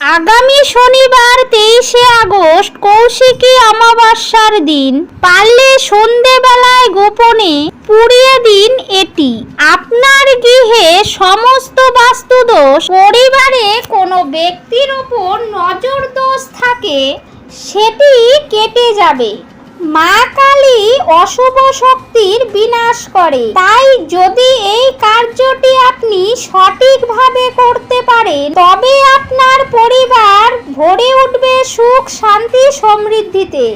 আগামী শনিবার তেইশে আগস্ট কৌশিকী অমাবস্যার দিন। পারলে সন্ধেবেলায় গোপনে পুড়িয়ে দিন এটি। আপনার গৃহে সমস্ত বাস্তুদোষ, পরিবারে কোনো ব্যক্তির ওপর নজর দোষ থাকে, সেটি কেটে যাবে। মা কালী অশুভ শক্তির বিনাশ করে। তাই যদি এই কার্যটি আপনি সঠিকভাবে করতে পারেন, তবে আপনার পরিবার ভরে উঠবে সুখ, শান্তি, সমৃদ্ধিতে।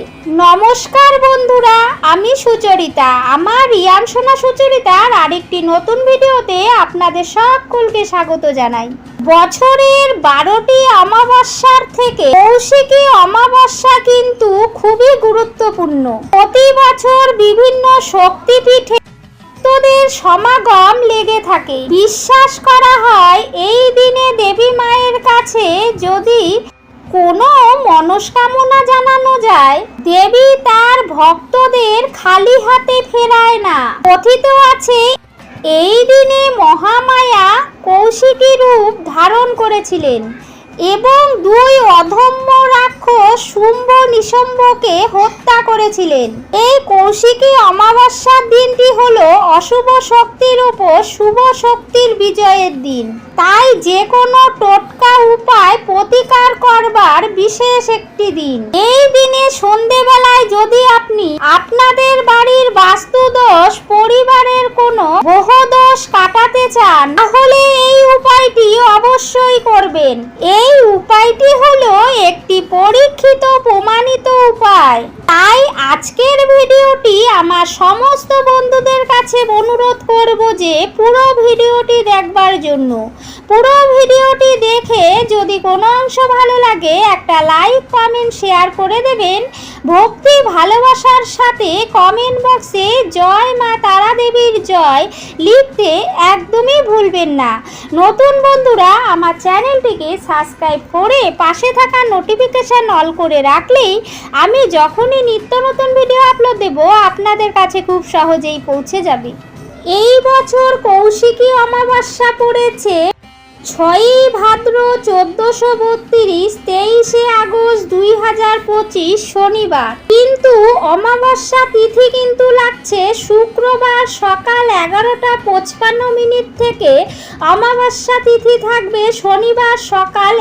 নমস্কার বন্ধুরা, আমি সুচরিতা। আমার রিয়ান সোনা সুচরিতার আরেকটি নতুন ভিডিওতে আপনাদের সকলকে স্বাগত জানাই। বছরের বারোটি অমাবস্যার থেকে কৌশিকী অমাবস্যা কিন্তু খুবই গুরুত্বপূর্ণ। প্রতি বছর বিভিন্ন শক্তিপীঠে ভক্তদের সমাগম লেগে থাকে। বিশ্বাস করা হয়, এই দিনে দেবী মায়ের কাছে যদি কোনো মনস্কামনা জানানো যায়, দেবী তার ভক্তদের খালি হাতে ফেরায় না। কথিত আছে, এই দিনে মহামায়া কৌশিকী রূপ ধারণ করেছিলেন। এবং দুই অধম্য রাক্ষস শুম্ভ নিশম্ভকে হত্যা করেছিলেন। এই কৌশিকী অমাবস্যার দিনটি হলো অশুভ শক্তির উপর শুভ শক্তির বিজয়ের দিন। তাই যে কোনো টোটকা উপায় প্রতিকার করবার বিশেষ একটি দিন। এই দিনে সন্ধেবেলায় যদি আপনি আপনাদের বাড়ির বাস্তুদোষ পরিবারের কোনো গ্রহদোষ কাটাতে চান, তাহলে এই উপায়টি করবেন। এই উপায়টি হলো একটি পরীক্ষিত প্রমাণিত উপায়। তাই আজকের ভিডিওটি আমার সমস্ত বন্ধুদের কাছে অনুরোধ করব যে পুরো ভিডিওটি দেখবার জন্য। পুরো ভিডিওটি দেখে যদি কোনো অংশ ভালো লাগে, একটা লাইক, কমেন্ট, শেয়ার করে দেবেন। ভক্তি, ভালোবাসার সাথে কমেন্ট বক্সে জয় মা তারা দেবীর জয় লিখতে একদমই ভুলবেন না। নতুন বন্ধুরা, আমার চ্যানেলটিকে সাবস্ক্রাইব করে পাশে থাকা নোটিফিকেশান অল করে রাখলেই আমি যখনই নিত্য নতুন ভিডিও আপলোড দেব, আপনাদের কাছে খুব সহজেই পৌঁছে যাবে। এই বছর কৌশিকী অমাবস্যা পড়েছে। ছয়ই ভাদ্র চোদ্দশো বত্রিশ, তেইশে আগস্ট দুই হাজার পঁচিশ শনিবার। কিন্তু অমাবস্যা তিথি কিন্তু লাগছে শুক্রবার সকাল এগারোটা পঁচপান্ন মিনিট থেকে অমাবস্যা তিথি থাকবে শনিবার সকাল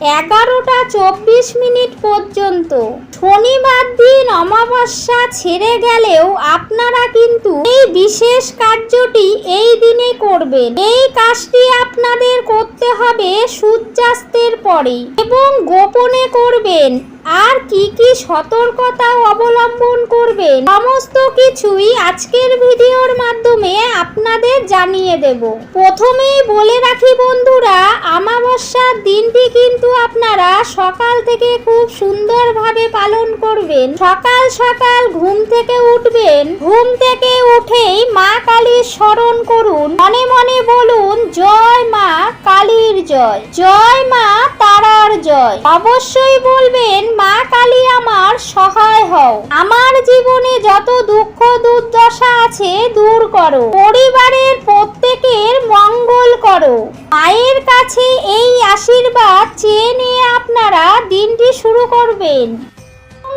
এগারোটা চব্বিশ মিনিট পর্যন্ত। শনিবার দিন অমাবস্যা ছেড়ে গেলেও আপনারা কিন্তু এই বিশেষ কার্যটি এই দিনে করবেন। এই কাজটি আপনাদের করতে হবে সূর্যাস্তের পরে এবং গোপনে করবেন। আর কি কি সতর্কতা অবলম্বন করবেন? সমস্ত কিছুই আজকের ভিডিওর মাধ্যমে আপনাদের জানিয়ে দেব। প্রথমেই বলে রাখি বন্ধুরা আমাবস্যার দিনটি কিন্তু আপনারা সকাল থেকে খুব সুন্দরভাবে পালন করবেন। সকাল সকাল ঘুম থেকে উঠবেন। ঘুম থেকে উঠেই মা কালীর স্মরণ করুন। মনে মনে বলুন, জয় মা কালীর জয় জয় মা তারার জয়। অবশ্যই বলবেন মা কালী আমার সহায় হও। আমার জীবনে যত দুঃখ দুর্দশা আছে, দূর করো। পরিবারের প্রত্যেকের মঙ্গল করো। মায়ের কাছে এই আশীর্বাদ চেয়ে নিয়ে আপনারা দিনটি শুরু করবেন।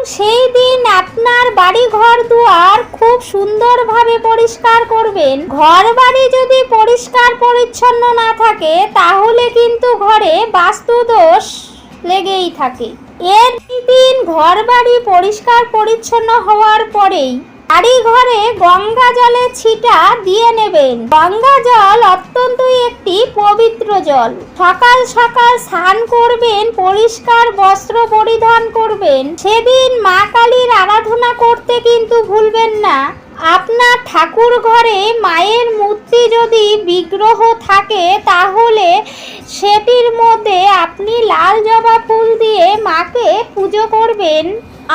সেই দিন আপনার বাড়ি ঘর দুয়ার খুব সুন্দরভাবে পরিষ্কার করবেন। ঘর বাড়ি যদি পরিষ্কার পরিচ্ছন্ন না থাকে, তাহলে কিন্তু ঘরে বাস্তুদোষ লেগেই থাকে। এর দিন ঘর বাড়ি পরিষ্কার পরিচ্ছন্ন হওয়ার পরেই বাড়ি ঘরে গঙ্গা জলের ছিটা দিয়ে নেবেন। গঙ্গা জল অত্যন্তই একটি পবিত্র জল। সকাল সকাল স্নান করবেন, পরিষ্কার বস্ত্র পরিধান করবেন। সেদিন মা কালীর আরাধনা করতে কিন্তু ভুলবেন না। আপনার ঠাকুর ঘরে মায়ের মূর্তি যদি বিগ্রহ থাকে, তাহলে সেটির মধ্যে আপনি লাল জবা ফুল দিয়ে মাকে পুজো করবেন।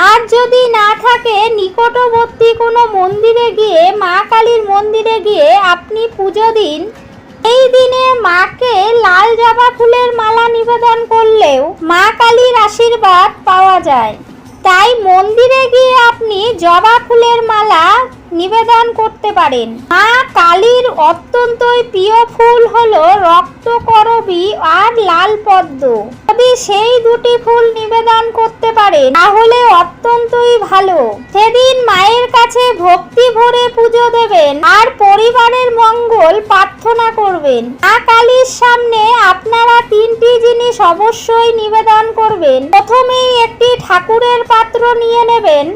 আর যদি না থাকে, নিকটবর্তী কোনো মন্দিরে গিয়ে, মা কালীর মন্দিরে গিয়ে আপনি পুজো দিন। এই দিনে মাকে লাল জবা ফুলের মালা নিবেদন করলেও মা কালীর আশীর্বাদ পাওয়া যায়। তাই মন্দিরে গিয়ে আপনি জবা ফুলের মালা নিবেদন করতে পারেন। মা কালীর অত্যন্তই প্রিয় ফুল হলো রক্তকরবী আর লাল পদ্ম। যদি সেই দুটি ফুল নিবেদন করতে পারেন, তাহলে অত্যন্তই ভালো। সেদিন মায়ের কাছে ভক্তি ভরে পুজো দেবেন আর পরিবারের মঙ্গল প্রার্থনা করবেন। মা কালীর সামনে আপনারা তিনটি জিনিস অবশ্যই নিবেদন করবেন। প্রথমেই একটি ঠাকুরের পাত্র নিয়ে নেবেন।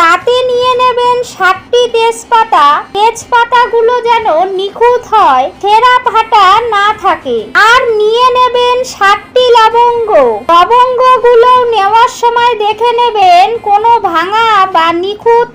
তাতে নিয়ে নেবেন সাতটি তেজপাতা। তেজপাতাগুলো যেন নিখুঁত হয় ছেঁড়া ফাটা না থাকে। আর নিয়ে নেবেন সাতটি লবঙ্গ। লবঙ্গগুলো নেওয়ার সময় দেখে নেবেন কোনো ভাঙা বা নিখুঁত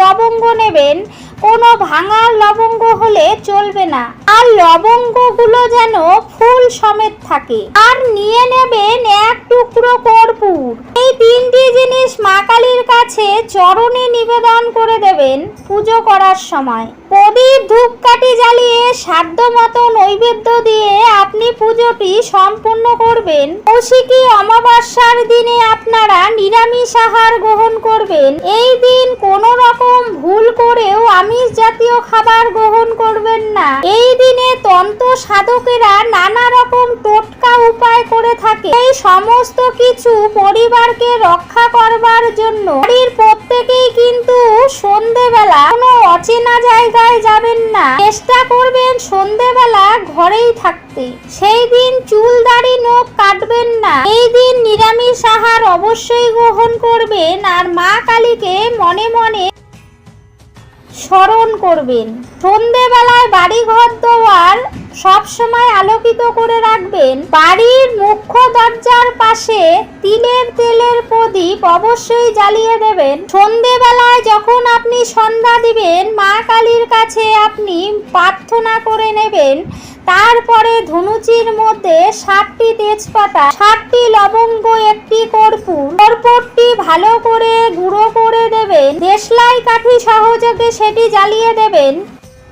লবঙ্গ নেবেন। কোনো ভাঙা লবঙ্গ হলে চলবে না। আর লবঙ্গগুলো যেন ফুল সমেত থাকে। আর নিয়ে নেবেন এক টুকরো কর্পূর। এই তিনটি জিনিস মা কালীর কাছে চরণে নিবেদন করে দেবেন পুজো করার সময়। প্রদীপ ধূপকাঠি জ্বালিয়ে সাধ্য মতো নৈবেদ্য দিয়ে আপনি পুজোটি সম্পূর্ণ করবেন। কৌশিকী অমাবস্যার দিনে আপনারা নিরামিষ আহার গ্রহণ করবেন। এই দিন কোনো রকম ভুল করেও আমিষ জাতীয় খাবার গ্রহণ করবেন না। এই দিনে তন্ত্র সাধকেরা নানা রকম টোটকা উপায় করে থাকে। এই সমস্ত কিছু পরিবারকে রক্ষা করবার জন্য বাড়ির প্রত্যেকেই কিন্তু সন্ধেবেলা কোনো অচেনা জায়গায় যাবেন না। চেষ্টা করবেন সন্ধেবেলা ঘরেই থাকতে। সেই দিন চুল দাড়ি নখ কাটবেন না। এই দিন নিরামিষ আহার অবশ্যই গ্রহণ করবেন। আর মা কালীকে মনে মনে স্মরণ করবেন। সন্ধেবেলায় বাড়িঘর দোয়ার সবসময় আলোকিত করে রাখবেন। বাড়ির মুখ্য দরজার পাশে তিলের তেলের প্রদীপ অবশ্যই জ্বালিয়ে দেবেন। সন্ধ্যেবেলায় যখন আপনি সন্ধ্যা দিবেন, মা কালীর কাছে আপনি প্রার্থনা করে নেবেন। তারপরে ধনুচির মধ্যে সাতটি তেজপাতা, সাতটি লবঙ্গ, একটি কর্পূর, কর্পূরটি ভালো করে গুঁড়ো করে দেবেন। দেশলাই কাঠি সহযোগে সেটি জ্বালিয়ে দেবেন।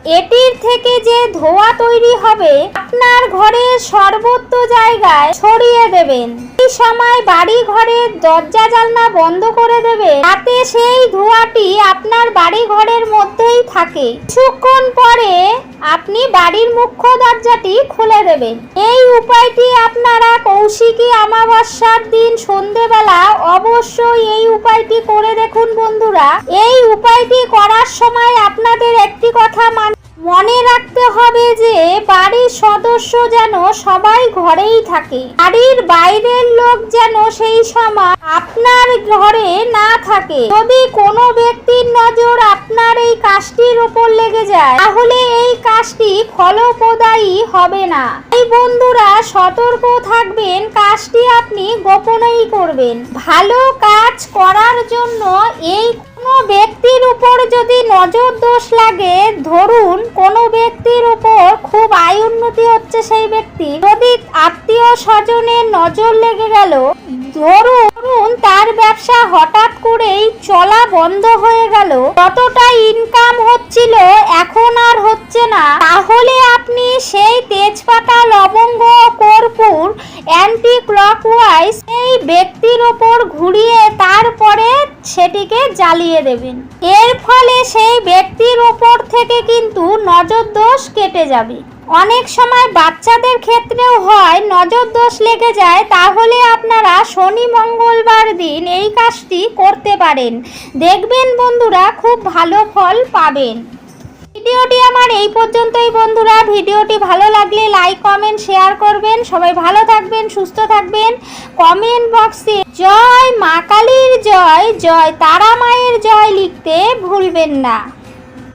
এটির থেকে যে ধোঁয়া তৈরি হবে, আপনার ঘরের সর্বত্র জায়গায় ছড়িয়ে দেবেন। এই সময় বাড়ি ঘরের দরজা জানলা বন্ধ করে দেবে তাতে সেই ধোঁয়াটি আপনার বাড়ি ঘরের মধ্যেই থাকে। কিছুক্ষণ পরে আপনি বাড়ির মুখ্য দরজাটি খুলে দেবেন। এই উপায়টি আপনারা কৌশিকী অমাবস্যার দিন সন্ধেবেলা অবশ্যই এই উপায়টি করে দেখুন বন্ধুরা। এই উপায়টি করার সময় আপনাদের একটি কথা মান মনে রাখতে হবে যে বাড়ির সদস্য যেন সবাই ঘরেই থাকে। বাড়ির বাইরের লোক যেন সেই সময় আপনার ঘরে না থাকে। যদি কোনো ব্যক্তির নজর আপনার এই কাজটির উপর লেগে যায়, তাহলে এই কাজটি ফলপ্রদায়ী হবে না। এই বন্ধুরা সতর্ক থাকবেন, কাজটি আপনি গোপনেই করবেন। ভালো কাজ করার জন্য এই ব্যক্তির উপর যদি নজর দোষ লাগে, ধরুন কোনো ব্যক্তির উপর খুব আয় উন্নতি হচ্ছে সেই ব্যক্তি। যদি আত্মীয় স্বজনের নজর লেগে গেল, ধরুন তার ব্যবসা হঠাৎ করেই চলা বন্ধ হয়ে গেল, যতটা ইনকাম হচ্ছিল এখন আর হচ্ছে না, তাহলে আপনি সেই তেজপাতা, লবঙ্গ কর্পূর অ্যান্টি ক্লকওয়াইজ এই ব্যক্তির ওপর ঘুরিয়ে তারপরে সেটিকে জ্বালিয়ে দেবেন। এর ফলে সেই ব্যক্তির ওপর থেকে কিন্তু নজর দোষ কেটে যাবে। অনেক সময় বাচ্চাদের ক্ষেত্রেও হয় নজর দোষ লেগে যায়, তাহলে আপনারা শনি মঙ্গলবার দিন এই কাজটি করতে পারেন। দেখবেন বন্ধুরা, খুব ভালো ফল পাবেন। ভিডিওটি আমার এই পর্যন্তই বন্ধুরা। ভিডিওটি ভালো লাগলে লাইক কমেন্ট শেয়ার করবেন। সবাই ভালো থাকবেন, সুস্থ থাকবেন। কমেন্ট বক্সে জয় মা কালীর জয় জয় তারা মায়ের জয় লিখতে ভুলবেন না।